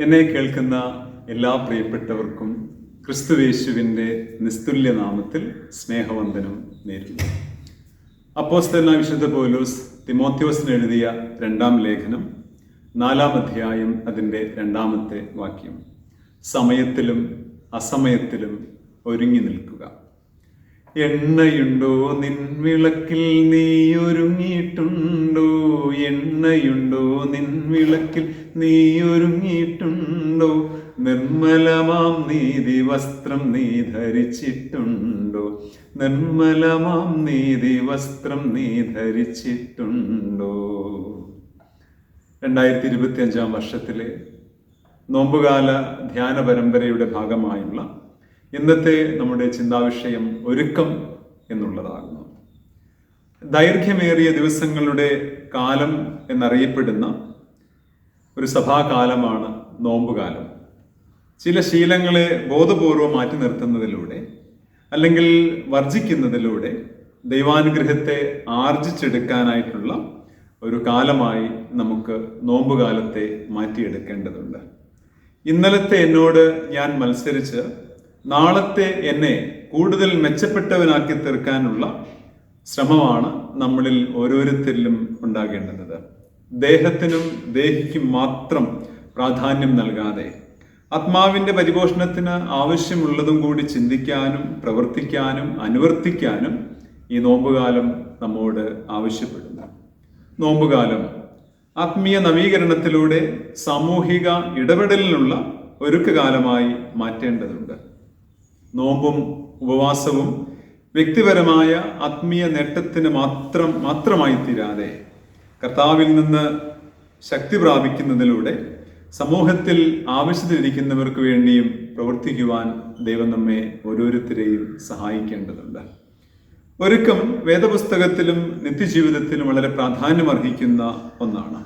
എന്നെ കേൾക്കുന്ന എല്ലാ പ്രിയപ്പെട്ടവർക്കും ക്രിസ്തുവേശുവിന്റെ നിസ്തുല്യ നാമത്തിൽ സ്നേഹവന്ദനം നേരുന്നു. അപ്പോസ്തലന വിശുദ്ധ പോലൂസ് തിമോത്യോസിന് എഴുതിയ രണ്ടാം ലേഖനം നാലാം അധ്യായം അതിന്റെ രണ്ടാമത്തെ വാക്യം. സമയത്തിലും അസമയത്തിലും ഒരുങ്ങി നിൽക്കുക. എണ്ണയുണ്ടോ? നിൻ വിളക്കിൽ നീ ഒരുങ്ങിയിട്ടുണ്ടോ എണ്ണയുണ്ടോ? നിൻ വിളക്കിൽ നീ ഒരുങ്ങിയിട്ടുണ്ടോ നിർമ്മലമാം നീതി വസ്ത്രം നീ ധരിച്ചിട്ടുണ്ടോ? നിർമ്മലമാം നീതി വസ്ത്രം നീ ധരിച്ചിട്ടുണ്ടോ? രണ്ടായിരത്തി ഇരുപത്തി അഞ്ചാം വർഷത്തിലെ നോമ്പുകാല ധ്യാന പരമ്പരയുടെ ഭാഗമായുള്ള ഇന്നത്തെ നമ്മുടെ ചിന്താവിഷയം ഒരുക്കം എന്നുള്ളതാകുന്നു. ദൈർഘ്യമേറിയ ദിവസങ്ങളുടെ കാലം എന്നറിയപ്പെടുന്ന ഒരു സഭാകാലമാണ് നോമ്പുകാലം. ചില ശീലങ്ങളെ ബോധപൂർവം മാറ്റി നിർത്തുന്നതിലൂടെ അല്ലെങ്കിൽ വർജിക്കുന്നതിലൂടെ ദൈവാനുഗ്രഹത്തെ ആർജിച്ചെടുക്കാനായിട്ടുള്ള ഒരു കാലമായി നമുക്ക് നോമ്പുകാലത്തെ മാറ്റിയെടുക്കേണ്ടതുണ്ട്. ഇന്നലത്തെ എന്നോട് ഞാൻ മത്സരിച്ച് നാളത്തെ എന്നെ കൂടുതൽ മെച്ചപ്പെട്ടവനാക്കി തീർക്കാനുള്ള ശ്രമമാണ് നമ്മളിൽ ഓരോരുത്തരിലും ഉണ്ടാകേണ്ടത്. ദേഹത്തിനും ദേഹിക്കും മാത്രം പ്രാധാന്യം നൽകാതെ ആത്മാവിന്റെ പരിപോഷണത്തിന് ആവശ്യമുള്ളതും കൂടി ചിന്തിക്കാനും പ്രവർത്തിക്കാനും അനുവർത്തിക്കാനും ഈ നോമ്പുകാലം നമ്മോട് ആവശ്യപ്പെടുന്നു. നോമ്പുകാലം ആത്മീയ നവീകരണത്തിലൂടെ സാമൂഹിക ഇടപെടലിനുള്ള ഒരുക്കുകാലമായി മാറ്റേണ്ടതുണ്ട്. നോമ്പും ഉപവാസവും വ്യക്തിപരമായ ആത്മീയ നേട്ടത്തിന് മാത്രം മാത്രമായി തീരാതെ കർത്താവിൽ നിന്ന് ശക്തി പ്രാപിക്കുന്നതിലൂടെ സമൂഹത്തിൽ ആവശ്യത്തിലിരിക്കുന്നവർക്ക് വേണ്ടിയും പ്രവർത്തിക്കുവാൻ ദൈവം നമ്മെ ഓരോരുത്തരെയും സഹായിക്കേണ്ടതുണ്ട്. ഒരുക്കം വേദപുസ്തകത്തിലും നിത്യജീവിതത്തിലും വളരെ പ്രാധാന്യം അർഹിക്കുന്ന ഒന്നാണ്.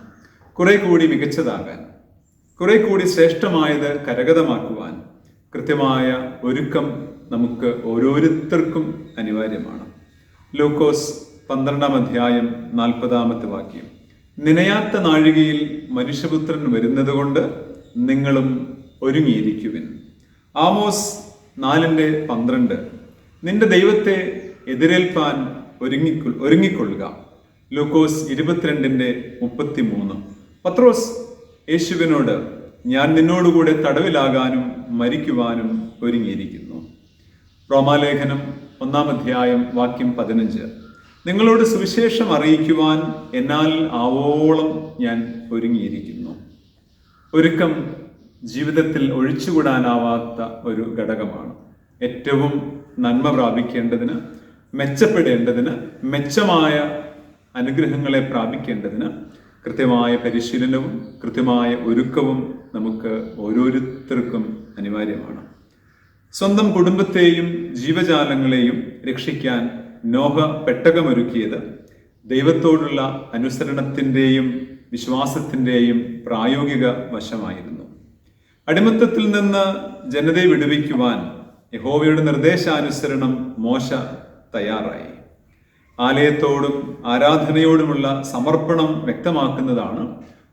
കുറെ കൂടി മികച്ചതാകാൻ കുറെ കൂടി ശ്രേഷ്ഠമായത് കരഗതമാക്കുവാൻ കൃത്യമായ ഒരുക്കം നമുക്ക് ഓരോരുത്തർക്കും അനിവാര്യമാണ്. ലൂക്കോസ് പന്ത്രണ്ടാം അധ്യായം നാൽപ്പതാമത്തെ വാക്യം. നിനയാത്ത നാഴികയിൽ മനുഷ്യപുത്രൻ വരുന്നതുകൊണ്ട് നിങ്ങളും ഒരുങ്ങിയിരിക്കുവിൻ. ആമോസ് നാലിന്റെ പന്ത്രണ്ട്. നിന്റെ ദൈവത്തെ എതിരേൽപ്പാൻ ഒരുങ്ങിക്കൊ ഒരുങ്ങിക്കൊള്ളുക. ലൂക്കോസ് ഇരുപത്തിരണ്ടിന്റെ മുപ്പത്തി മൂന്ന് പത്രോസ് യേശുവിനോട് ഞാൻ നിന്നോടുകൂടെ തടവിലാകാനും മരിക്കുവാനും ഒരുങ്ങിയിരിക്കുന്നു. റോമാലേഖനം ഒന്നാം അധ്യായം വാക്യം പതിനഞ്ച്. നിങ്ങളോട് സുവിശേഷം അറിയിക്കുവാൻ എന്നാൽ ആവോളം ഞാൻ ഒരുങ്ങിയിരിക്കുന്നു. ഒരുക്കം ജീവിതത്തിൽ ഒഴിച്ചുകൂടാനാവാത്ത ഒരു ഘടകമാണ്. ഏറ്റവും നന്മ പ്രാപിക്കേണ്ടതിന് മെച്ചപ്പെടേണ്ടതിന് മെച്ചമായ അനുഗ്രഹങ്ങളെ പ്രാപിക്കേണ്ടതിന് കൃത്യമായ പരിശീലനവും കൃത്യമായ ഒരുക്കവും നമുക്ക് ഓരോരുത്തർക്കും അനിവാര്യമാണ്. സ്വന്തം കുടുംബത്തെയും ജീവജാലങ്ങളെയും രക്ഷിക്കാൻ നോഹ പെട്ടകമൊരുക്കിയത് ദൈവത്തോടുള്ള അനുസരണത്തിന്റെയും വിശ്വാസത്തിന്റെയും പ്രായോഗിക വശമായിരുന്നു. അടിമത്തത്തിൽ നിന്ന് ജനതയെ വിടുവിക്കുവാൻ യഹോവയുടെ നിർദ്ദേശാനുസരണം മോശ തയ്യാറായി. ആലയത്തോടും ആരാധനയോടുമുള്ള സമർപ്പണം വ്യക്തമാക്കുന്നതാണ്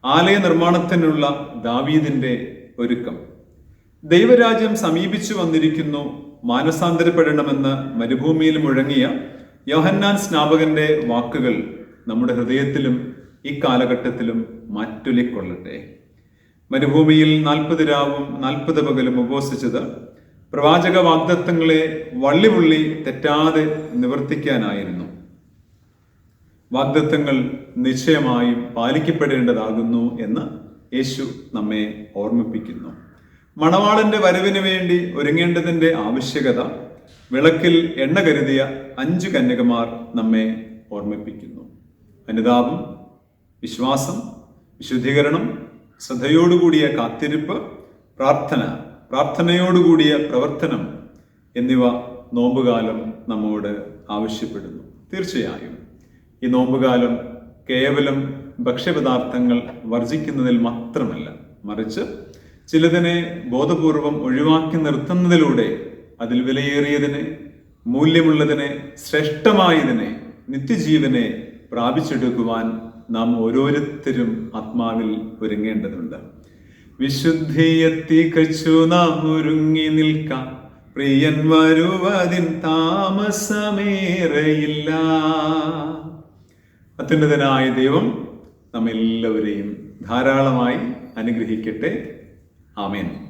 ആലയ നിർമ്മാണത്തിനുള്ള ദാവീദിന്റെ ഒരുക്കം. ദൈവരാജ്യം സമീപിച്ചു വന്നിരിക്കുന്നു മാനസാന്തരപ്പെടണമെന്ന് മരുഭൂമിയിൽ മുഴങ്ങിയ യോഹന്നാൻ സ്നാപകന്റെ വാക്കുകൾ നമ്മുടെ ഹൃദയത്തിലും ഈ കാലഘട്ടത്തിലും മാറ്റൊലിക്കൊള്ളട്ടെ. മരുഭൂമിയിൽ നാൽപ്പത് രാവും നാൽപ്പത് പകലും ഉപവസിച്ചത് പ്രവാചക വാഗ്ദത്തങ്ങളെ വള്ളിപുള്ളി തെറ്റാതെ നിവർത്തിക്കാനായിരുന്നു. വാഗ്ദത്തങ്ങൾ നിശ്ചയമായി പാലിക്കപ്പെടേണ്ടതാകുന്നു എന്ന് യേശു നമ്മെ ഓർമ്മിപ്പിക്കുന്നു. മണവാളന്റെ വരവിന് വേണ്ടി ഒരുങ്ങേണ്ടതിന്റെ ആവശ്യകത വിളക്കിൽ എണ്ണ കരുതിയ അഞ്ച് കന്യകമാർ നമ്മെ ഓർമ്മിപ്പിക്കുന്നു. അനുതാപം വിശ്വാസം വിശുദ്ധീകരണം ശ്രദ്ധയോടുകൂടിയ കാത്തിരിപ്പ് പ്രാർത്ഥന പ്രാർത്ഥനയോടുകൂടിയ പ്രവർത്തനം എന്നിവ നോമ്പുകാലം നമ്മോട് ആവശ്യപ്പെടുന്നു. തീർച്ചയായും ഈ നോമ്പുകാലം കേവലം ഭക്ഷ്യപദാർത്ഥങ്ങൾ വർജിക്കുന്നതിൽ മാത്രമല്ല മറിച്ച് ചിലതിനെ ബോധപൂർവം ഒഴിവാക്കി നിർത്തുന്നതിലൂടെ അതിൽ വിലയേറിയതിനെ മൂല്യമുള്ളതിനെ ശ്രേഷ്ഠമായതിനെ നിത്യജീവനെ പ്രാപിച്ചെടുക്കുവാൻ നാം ഓരോരുത്തരും ആത്മാവിൽ ഒരുങ്ങേണ്ടതുണ്ട്. വിശുദ്ധിയെത്തി കച്ചു നാം ഒരുങ്ങി നിൽക്കാം. പ്രിയൻ വരുവതിൻ താമസമേറെയില്ല. അത്യുന്നതനായ ദൈവം നമ്മെല്ലാവരെയും ധാരാളമായി അനുഗ്രഹിക്കട്ടെ. ആമേൻ.